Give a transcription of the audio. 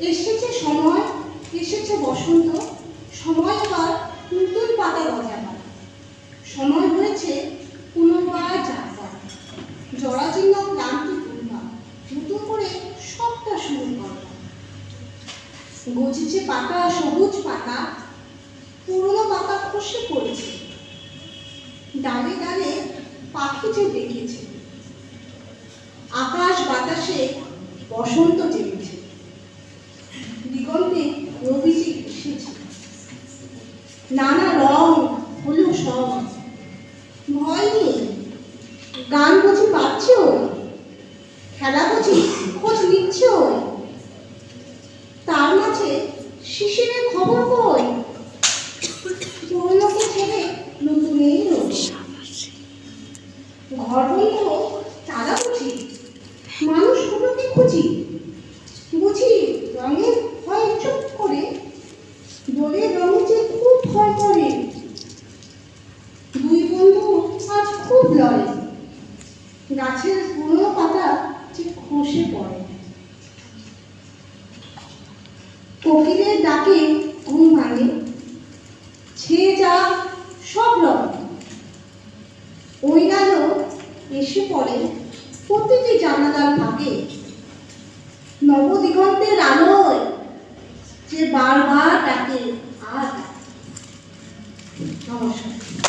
এসেছে সময়, এসেছে বসন্ত, সময় আবার নতুন পাতা গজাবার সময় হয়েছে পুনর্বার যাত্রা। জরাজীর্ণ ক্লান্তি পূর্ণা নতুন করে সবটা শুরু করা। গজিছে পাতা, সবুজ পাতা, পুরনো পাতা খসে পড়েছে। ডালে ডালে পাখি যে দেখেছে। আকাশ বাতাসে বসন্ত জেগেছে নানা রং, হলো সব। ভয় নেই। গান বুঝি পাচ্ছ? খেলা বুঝি খোঁজ নিচ্ছ? তার মাঝে শিশিরের খবর কই? পুরনোকে ছেড়ে নতুন এলো ঘর বন্ধ তারা বুঝি মানুষগুলোকে খুঁজি বুঝি রঙের ভয় চুপ করে বলে রঙে যে খুব ভয় করে দুই বন্ধু আজ খুব লড়ে। গাছের পুরনো পাতা যে খসে পড়ে। কোকিলের ডাকে ঘুম ভাঙে। ছেয়ে যা সব রঙ ওই আলো এসে পড়ে প্রতিটি জানালার ভাগে নবদিগন্তের আলোয় যে বারবার ডাকে আর। নমস্কার।